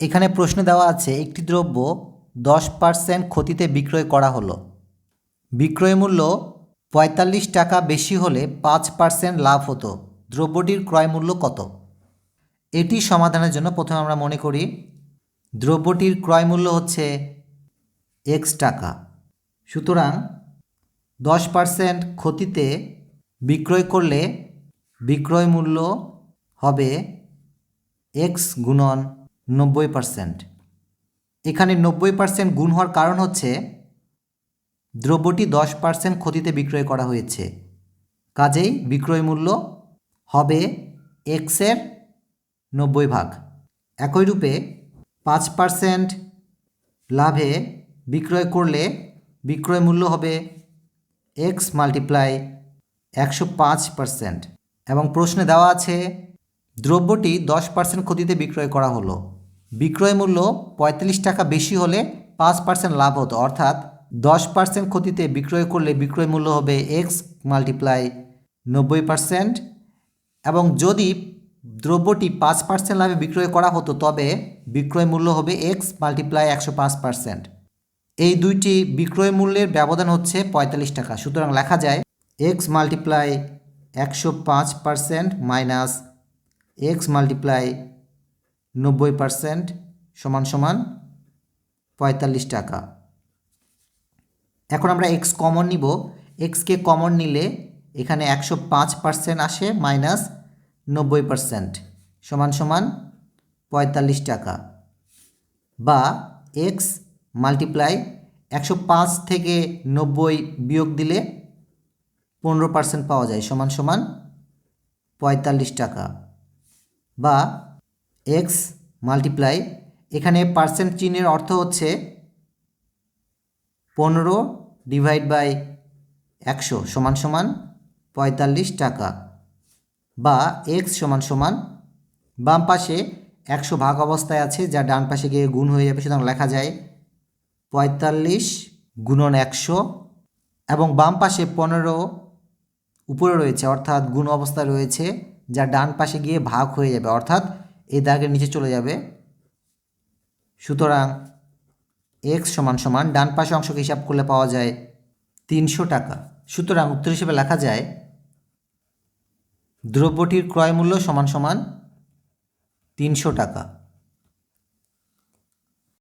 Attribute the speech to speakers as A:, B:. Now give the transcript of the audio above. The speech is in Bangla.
A: এখানে প্রশ্ন দেওয়া আছে, একটি দ্রব্য দশ পার্সেন্ট ক্ষতিতে বিক্রয় করা হলো। বিক্রয় মূল্য পঁয়তাল্লিশ টাকা বেশি হলে পাঁচ পার্সেন্ট লাভ হতো। দ্রব্যটির ক্রয় মূল্য কত? এটি সমাধানের জন্য প্রথমে আমরা মনে করি, দ্রব্যটির ক্রয় মূল্য হচ্ছে এক্স টাকা। সুতরাং দশ পার্সেন্ট ক্ষতিতে বিক্রয় করলে বিক্রয় মূল্য হবে এক্স গুণন নব্বই পার্সেন্ট এখানে নব্বই পার্সেন্ট গুণ হওয়ার কারণ হচ্ছে, দ্রব্যটি দশ পার্সেন্ট ক্ষতিতে বিক্রয় করা হয়েছে। কাজেই বিক্রয় মূল্য হবে এক্সের নব্বই ভাগ। একই রূপে পাঁচ পার্সেন্ট লাভে বিক্রয় করলে বিক্রয় মূল্য হবে এক্স মাল্টিপ্লাই একশো পাঁচ পার্সেন্ট এবং প্রশ্নে দেওয়া আছে, দ্রব্যটি দশ পার্সেন্ট ক্ষতিতে বিক্রয় করা হলো। বিক্রয় মূল্য পঁয়তাল্লিশ টাকা বেশি হলে পাঁচ পার্সেন্ট লাভ হতো, অর্থাৎ দশ পার্সেন্ট ক্ষতিতে বিক্রয় করলে বিক্রয় মূল্য হবে এক্স মাল্টিপ্লাই নব্বই পার্সেন্ট এবং যদি দ্রব্যটি পাঁচ পার্সেন্ট লাভে বিক্রয় করা হতো, তবে বিক্রয় মূল্য হবে এক্স মাল্টিপ্লাই একশো পাঁচ পার্সেন্ট এই দুইটি বিক্রয় মূল্যের ব্যবধান হচ্ছে পঁয়তাল্লিশ টাকা। সুতরাং লেখা যায় এক্স মাল্টিপ্লাই একশো পাঁচ পার্সেন্ট মাইনাস এক্স মাল্টিপ্লাই নব্বই পার্সেন্ট সমান সমান পঁয়তাল্লিশ টাকা। এখন আমরা এক্স কমন নিব। এক্সকে কমন নিলে এখানে একশো পাঁচ পার্সেন্ট আসে মাইনাস নব্বই পার্সেন্ট সমান সমান পঁয়তাল্লিশ টাকা। বা এক্স মাল্টিপ্লাই একশো পাঁচ থেকে নব্বই বিয়োগ দিলে পনেরো পার্সেন্ট পাওয়া যায় সমান সমান পঁয়তাল্লিশ টাকা। বা এক্স মাল্টিপ্লাই এখানে পার্সেন্ট চিহ্নের অর্থ হচ্ছে পনেরো ডিভাইড বাই একশো সমান সমান পঁয়তাল্লিশ টাকা বা এক্স সমান সমান বাম পাশে একশো ভাগ অবস্থায় আছে, যা ডান পাশে গিয়ে গুণ হয়ে যাবে, সুতরাং লেখা যায় পঁয়তাল্লিশ গুণন একশো এবং বাম পাশে পনেরো উপরে রয়েছে, অর্থাৎ গুণ অবস্থায় রয়েছে, যা ডান পাশে গিয়ে ভাগ হয়ে যাবে, অর্থাৎ এই দাগের নিচে চলে যাবে। সুতরাং এক্স সমান সমান ডান পাশে অংশকে হিসাব করলে পাওয়া যায় তিনশো টাকা। সুতরাং উত্তর হিসেবে লেখা যায়, দ্রব্যটির ক্রয় মূল্য সমান সমান তিনশো টাকা।